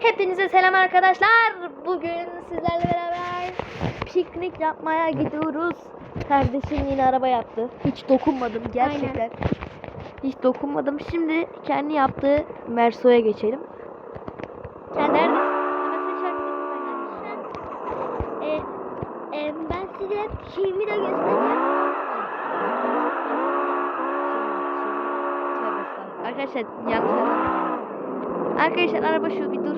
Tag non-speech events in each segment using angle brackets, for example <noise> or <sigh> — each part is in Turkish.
Hepinize selam arkadaşlar. Bugün sizlerle beraber piknik yapmaya gidiyoruz. Kardeşim yine araba yaptı. Hiç dokunmadım gerçekten. Hiç dokunmadım. Şimdi kendi yaptığı Merso'ya geçelim. Sen? Ee, e, ben size şeyimi de göstereceğim. Arkadaşlar yanlış. Arkadaşlar araba şu bir dur.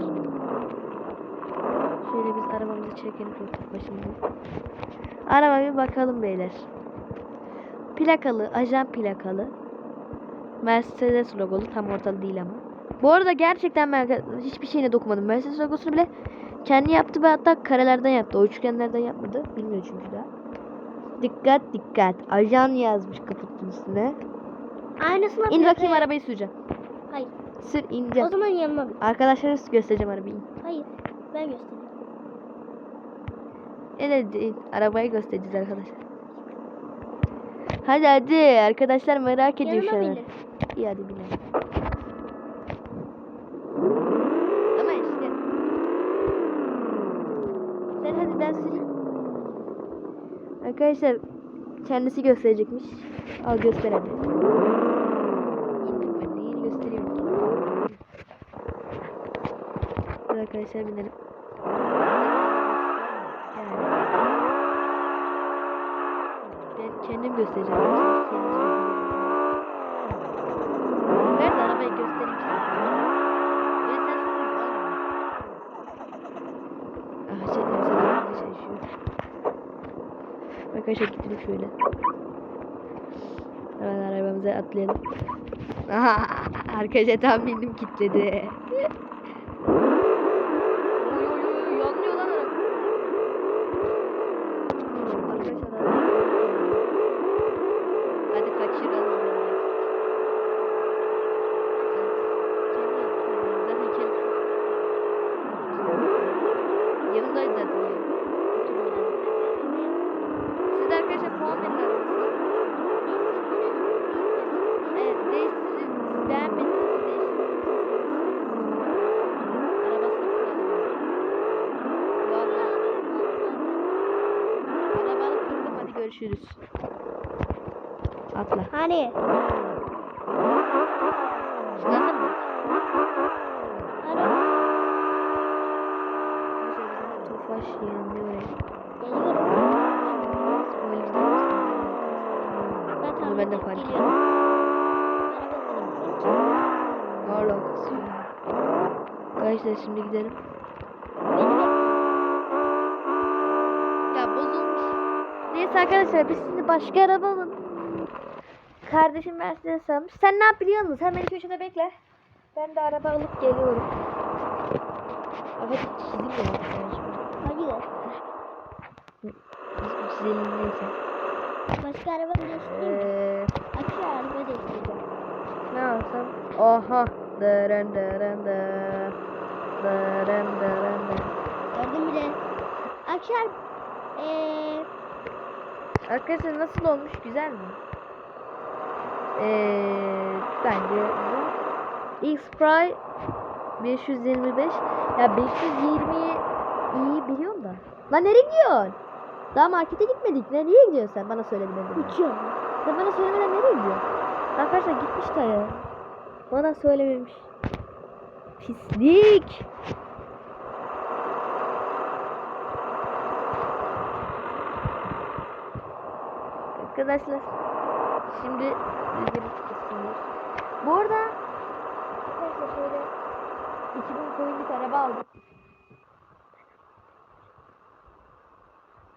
Şöyle biz arabamızı çekelim şu tek başımıza. Araba bir bakalım beyler. Plakalı, ajan plakalı. Mercedes logolu tam ortalı değil ama. Bu arada gerçekten ben hiçbir şeyine dokunmadım. Mercedes logosunu bile kendi yaptı ve hatta karelerden yaptı. O üçgenlerden yapmadı. Bilmiyor çünkü daha. Dikkat dikkat. Ajan yazmış kaputun üstüne. Aynısını İn bakayım arabayı süreceğim. Hayır. Sür O ineceğim. zaman yanına bir. Arkadaşlara göstereceğim arabayı. Hayır. Ben göstereyim. Evet arabayı göstereceğiz arkadaşlar. Hadi hadi arkadaşlar merak ediyor şu an. bindir. İyi hadi binelim. Ama işte. Sen hadi ben süreyim. Arkadaşlar kendisi gösterecekmiş. Al göster hadi. İndim ben de yeni gösteriyorum. Dur arkadaşlar binelim. Yani. Ben kendim göstereceğim. Ver arabayı göstereyim sana. Öyle sen sür. Aha şey, insanlar şey şu. Arkadaşlar gidelim şöyle. Hemen arabamıza atlayalım. Aha, <laughs> arkadaşlar tam bindim kitledi. Oy oy oy yanlıyor lan araba. Arkadaşlar araba. Hadi kaçıralım. Zaten kendi Yanındaydı zaten ya. Siz de arkadaşlar puan verin arabasına. Evet değiştirin. Beğenmediğinizi değiştirin. Arabasını kuralım. Valla. Arabanı kırdım hadi görüşürüz. Atla. Hani? Nasıl mı? Tofaş yanıyor. Geliyorum. O yüzden Ben de geliyorum. Ne alakası? Arkadaşlar şimdi gidelim. Neyse arkadaşlar biz şimdi başka araba alalım. Kardeşim Mercedes almış. Sen ne yap biliyor musun? Sen beni köşede bekle. Ben de araba alıp geliyorum. Hadi çizim de var. Hadi. Biz çizelim neyse. Başka araba değiştireyim. Ee, Akü araba değiştireceğim. ne alsam? Aha. Dırın dırın dı. Dırın dırın dı. Gördün bile. Araba. Eee. Arkadaşlar nasıl olmuş? Güzel mi? Ee, bence bu X-Pry 525 ya 520'yi iyi biliyorum da. Lan nereye gidiyorsun? Daha markete gitmedik. Nereye gidiyorsun sen? Bana söylemeden. Uçuyorum. Sen bana söylemeden nereye gidiyorsun? Arkadaşlar gitmiş de ya. Bana söylememiş. Pislik. Arkadaşlar şimdi rüzgarı çıkıyorsunuz. Bu arada arkadaşlar şöyle 2000 coin'lik araba aldık.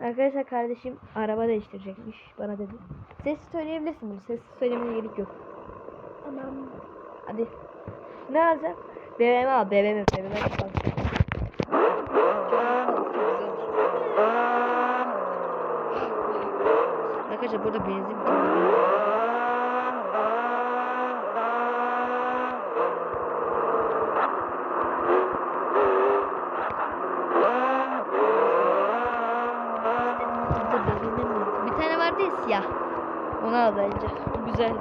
Arkadaşlar kardeşim araba değiştirecekmiş bana dedi. Sessiz söyleyebilirsin bunu. Sessiz söylemene gerek yok. Tamam. Hadi. Ne alacak? BMW al. BMW. BMW Arkadaşlar burada benzin Bir tane vardı ya siyah. Onu al bence. Güzel.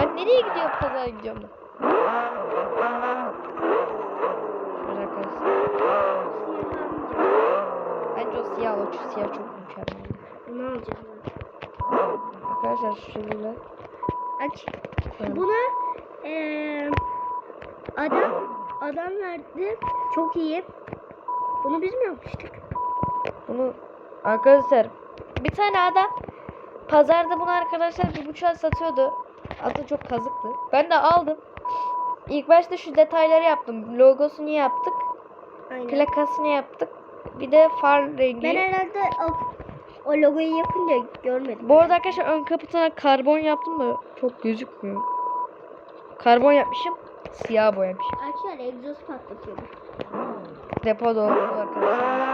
Ben nereye gidiyorum pazara gidiyorum ben. Bence o siyah o siyah çok mükemmel. Bunu alacağım. Arkadaşlar şöyle. Aç. Şöyle. Buna eee adam adam verdi. Çok iyi. Bunu biz mi yapmıştık? Bunu arkadaşlar bir tane adam pazarda bunu arkadaşlar bir buçuğa satıyordu. Aslında çok kazıktı. Ben de aldım. İlk başta şu detayları yaptım. Logosunu yaptık. Aynen. Plakasını yaptık. Bir de far rengi. Ben herhalde o, logoyu yapınca görmedim. Bu arada arkadaşlar ön kaputuna karbon yaptım da çok gözükmüyor. Karbon yapmışım. Siyah boyamışım. Arkadaşlar egzoz patlatıyordu. Depo dolu arkadaşlar.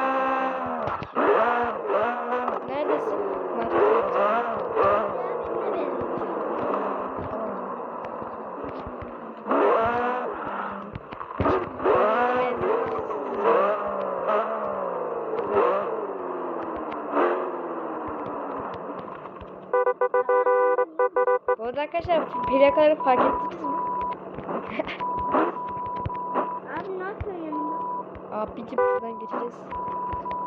Plakaları fark ettiniz mi? Abi ne yapıyorsun yanında? Abicim şuradan geçeceğiz.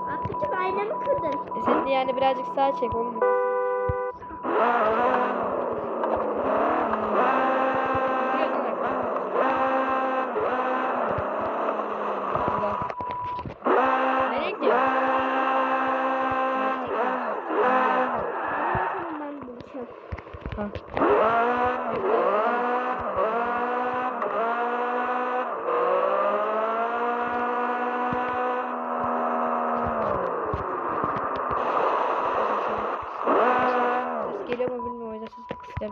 Abicim aynamı kırdın. E sen de yani birazcık sağa çek oğlum.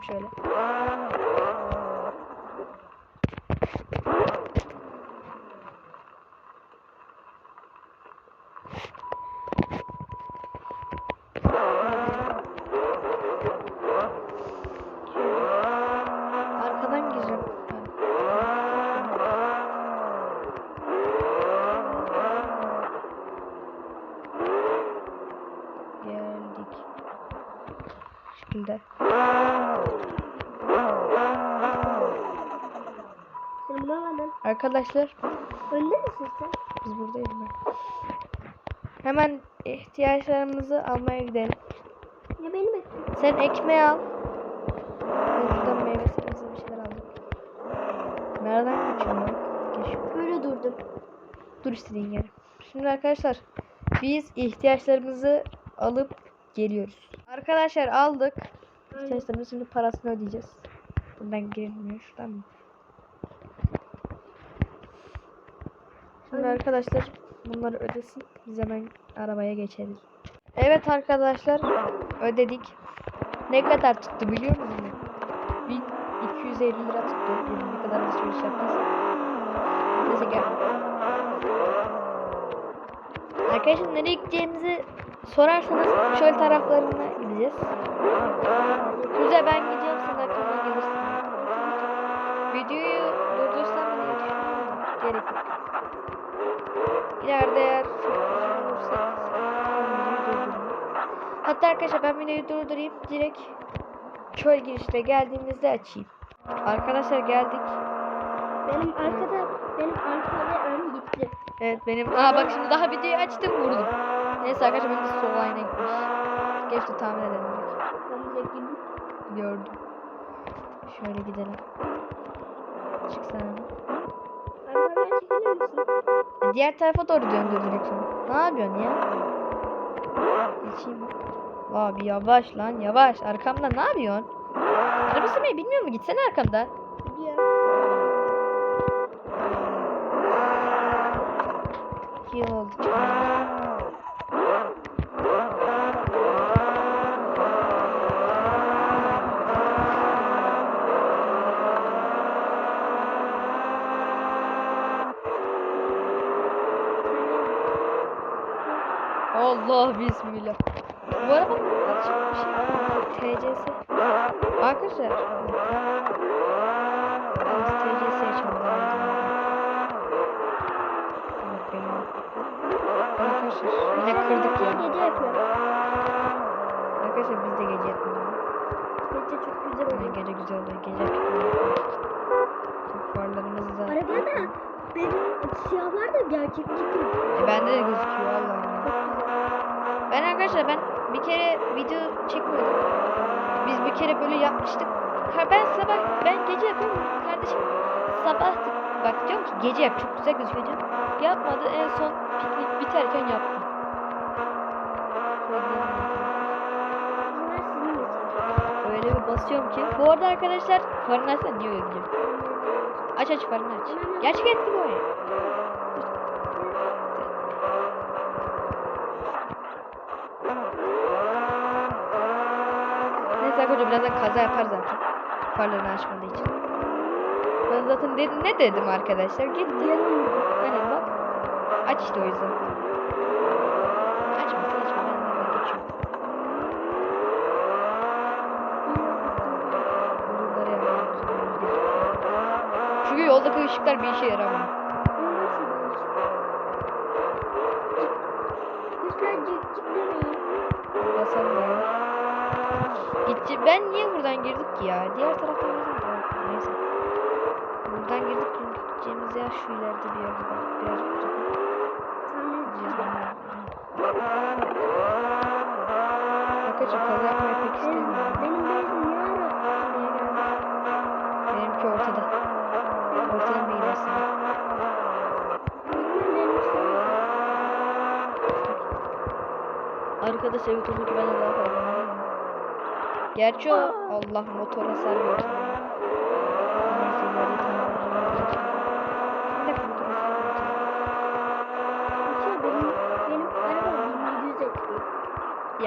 对了。Arkadaşlar Önde misin sen? biz buradayız ben. Hemen ihtiyaçlarımızı almaya gidelim. Ya beni bekle. Sen ekmeği al. Biz buradan meyve sebze bir şeyler aldık. Nereden geçiyorum ben? Geç. Böyle durdum. Dur istediğin yere. Şimdi arkadaşlar biz ihtiyaçlarımızı alıp geliyoruz. Arkadaşlar aldık. İhtiyaçlarımızın şimdi parasını ödeyeceğiz. Buradan girilmiyor. Şuradan mı? Şimdi arkadaşlar bunları ödesin. Biz hemen arabaya geçeriz. Evet arkadaşlar ödedik. Ne kadar tuttu biliyor musunuz? 1250 lira tuttu. Ne kadar alışveriş yaptıysak. Neyse gel. Arkadaşlar nereye gideceğimizi sorarsanız çöl taraflarına gideceğiz. Güzel ben gidiyorum sen arkamdan gelirsin. Videoyu durdursam mı diye düşünüyorum da gerek yok. İleride eğer. Hatta arkadaşlar ben videoyu durdurayım direkt çöl girişine geldiğimizde açayım. Arkadaşlar geldik. Benim arkada, benim arkada ön gitti. Evet benim. Aa bak şimdi daha videoyu açtım vurdum. Neyse arkadaşlar benim sol ayna gitmiş. Geçti tahmin edelim. Ben. Gördüm. Şöyle gidelim. Çıksana. Diğer tarafa doğru döndür direksiyonu. Ne yapıyorsun ya? Geçeyim? Abi yavaş lan yavaş. Arkamda ne yapıyorsun? Araba sürmeyi bilmiyor mu? Gitsene arkamda. Yıl oldu. çıkmadı. Allah bismillah. Bu araba açık bir şey. TCS. Arkadaşlar. Ben TCS açalım. Evet benim. Arkadaşlar yine kırdık ya. Gece yapıyorum. Arkadaşlar biz de gece yapalım. Gece çok güzel oluyor. gece güzel oluyor. Gece. Çok farlarımız da. Arabada benim siyahlar da gerçekçi gibi. E, bende de gözüküyor Allah'ım. Ben arkadaşlar ben bir kere video çekmiyordum. Biz bir kere böyle yapmıştık. Ben sabah ben gece yapıyorum kardeşim. Sabah bak diyorum ki gece yap çok güzel gözüküyor diyorum. Yapmadı en son piknik biterken için. Öyle bir basıyorum ki. Bu arada arkadaşlar farını açsana diyor gidiyor. Aç aç farını aç. Gerçek etki bu oyun. Arkadaşlar birazdan kaza yapar zaten. Farlarını açmadığı için. Ben zaten dedim, ne dedim arkadaşlar? Gitti. Aynen bak. Aç işte o yüzden. Açma ben geçiyorum. Çünkü yoldaki ışıklar bir işe yaramıyor. Basalım ya. Gitti. Ben niye buradan girdik ki ya? Diğer taraftan girdim. Tamam, Neyse. Buradan girdik çünkü gideceğimiz yer şu ileride bir yerde. Bak, Birazcık uzak. Arkadaşlar kaza yapmayı pek istemiyorum. Benim bezim geldi? Benimki ortada. Ortadan bir ilersin. Benim Arkadaş evet onunki benden daha fazla. Gerçi o Allah motor hasar gördü. Neyse ileride tamam. Bir dakika motor hasar gördü. Benim, benim araba 1700 etkili.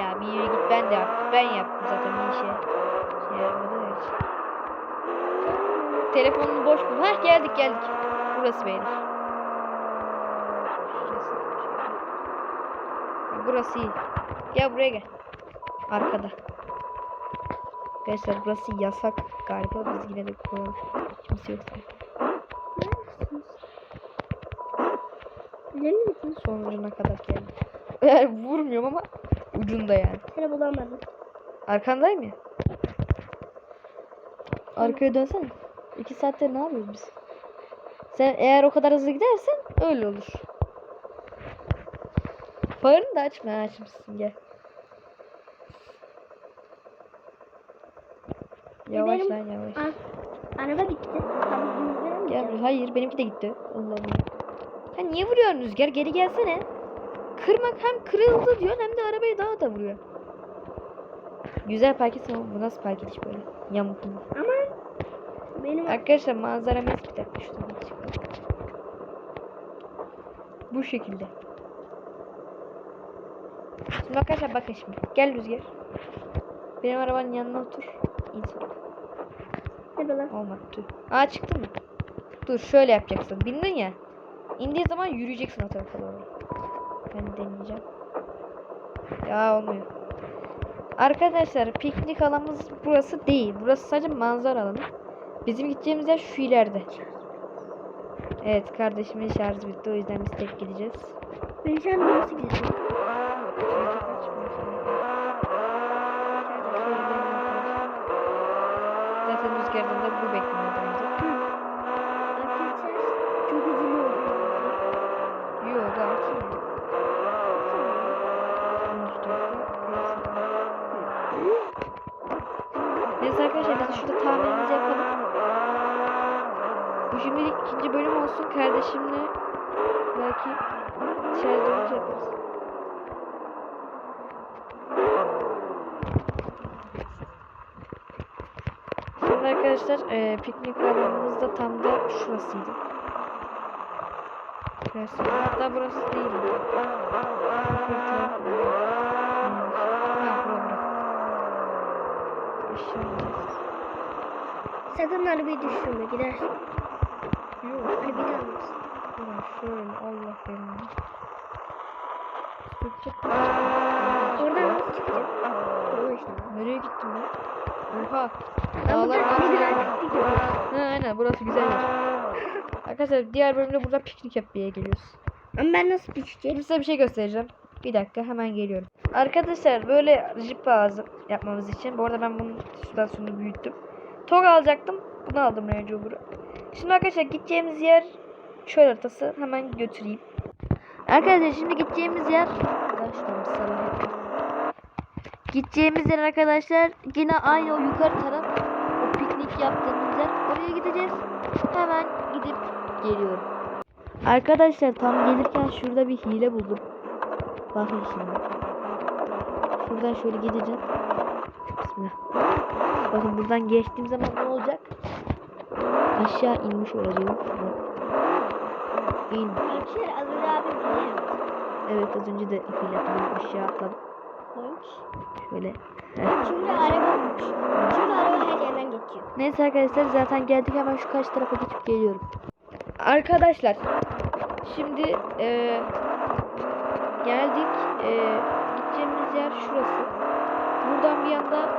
Ya bir yere git ben de yaptım. Ben yaptım zaten bir işe. Şey yapmadı ya hiç. Telefonunu boş bul. Hah geldik geldik. Burası. Şurası. şöyle. Burası iyi. Gel buraya gel. Arkada. Arkadaşlar burası yasak galiba. Biz yine de koyalım. Kimse yok. Neredesiniz? Bilir misiniz? Son ucuna kadar geldik. <laughs> Eğer vurmuyorum ama ucunda yani. Seni bulamadım. Arkandayım ya. Arkaya dönsene. İki saatte ne yapıyoruz biz? Sen eğer o kadar hızlı gidersen öyle olur. Farını da açma. Açmışsın gel. Lan yavaş. Ar araba gitti. Gel buraya. Hayır benimki de gitti. Allah Allah. Ha niye vuruyorsun Rüzgar? Geri gelsene. Kırmak hem kırıldı diyor hem de arabayı daha da vuruyor. Güzel park etsin ama bu nasıl park ediş böyle? Yamuk mu? Ama benim Arkadaşlar bir dakika şuradan bir çıkalım. Bu şekilde. Şimdi arkadaşlar bakın şimdi. Gel Rüzgar. Benim arabanın yanına otur. İnsan. Ne lan? Olmadı. Dur. Aa çıktı mı? Dur şöyle yapacaksın. Bindin ya. İndiği zaman yürüyeceksin o tarafa doğru. Ben deneyeceğim. Ya olmuyor. Arkadaşlar piknik alanımız burası değil. Burası sadece manzara alanı. Bizim gideceğimiz yer şu ileride. Evet kardeşimin şarjı bitti. O yüzden biz tek gideceğiz. Ben şu an nasıl gideceğim? Zaten rüzgardan da bu bekleniyor bence. Arkadaşlar çok uzun oldu. Yok gayet iyi. 13 dakika. Neyse arkadaşlar biz tahminimizi yapalım. Bu şimdilik ikinci bölüm olsun. Kardeşimle belki şarj olunca yaparız. Şimdi arkadaşlar e, piknik alanımız da tam da şurasıydı. Burası. Hatta burası değil. Öbür taraf mı? Neymiş? Ha bura bura. Aşağı ineceğiz. Sakın arabayı düşürme gidersin. Yok. Hani bir daha mısın? Şöyle Allah. Sürtecek Oradan nasıl çıkacağım? Yola işte. Nereye gittim ben? Oha. Dağlar. Ha aynen burası güzel yer. <laughs> Arkadaşlar diğer bölümde burada piknik yapmaya geliyoruz. Ama ben nasıl? Şimdi size bir şey göstereceğim. Bir dakika hemen geliyorum. Arkadaşlar böyle jip lazım yapmamız için. Bu arada ben bunun süspansiyonunu büyüttüm. Tog alacaktım. Bunu aldım Range Rover'ı. Şimdi arkadaşlar gideceğimiz yer şöyle haritası. Hemen götüreyim. Arkadaşlar şimdi gideceğimiz yer. Gideceğimiz yer arkadaşlar yine aynı o yukarı taraf o piknik yaptığımız yer oraya gideceğiz. Hemen gidip geliyorum. Arkadaşlar tam gelirken şurada bir hile buldum. Bakın şimdi. Şuradan şöyle gideceğim. Bismillah. Bakın buradan geçtiğim zaman ne olacak? Aşağı inmiş olacağım. İn. Arkadaşlar az önce abim. Evet az önce de hile yaptım. Aşağı atladım. Şöyle. Çünkü araba. Çünkü araba her yerden geçiyor. Neyse arkadaşlar zaten geldik hemen şu karşı tarafa geçip geliyorum. Arkadaşlar şimdi eee, geldik. Eee, gideceğimiz yer şurası. Buradan bir yanda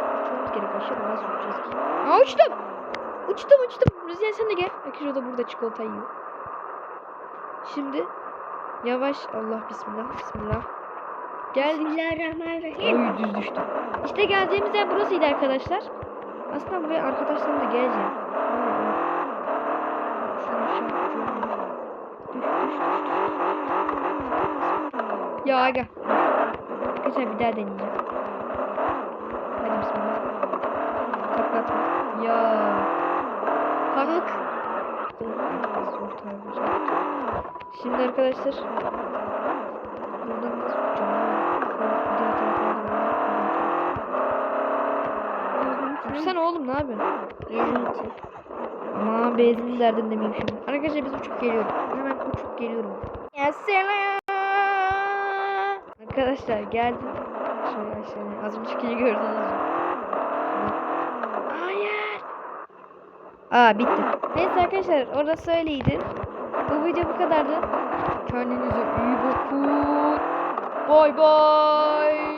aşağı nasıl uçacağız ki? Aa uçtum. Uçtum uçtum. Rüzgar sen de gel. O da burada çikolata yiyor. Şimdi yavaş Allah bismillah bismillah. Geldik. Bismillahirrahmanirrahim. Oy düz düştüm. İşte geleceğimiz yer burasıydı arkadaşlar. Aslında buraya geleceğim. Düş düş düş. Ya aga. Arkadaşlar bir daha deneyeceğim. Hadi bismillah. Taklatma. Ya. Kalk. Şimdi arkadaşlar. Buradan nasıl doğru. Uçsana oğlum ne yapıyorsun? Gezinti. Ama benzin derdinde miyim şimdi? Arkadaşlar biz uçup geliyorum. Hemen uçup geliyorum. Arkadaşlar geldim. Şöyle aşağıya. Az önceki gördünüz mü? Hayır. Aa bitti. Neyse arkadaşlar orası öyleydi. Bu video bu kadardı. Kendinize iyi bakın. Bay bay.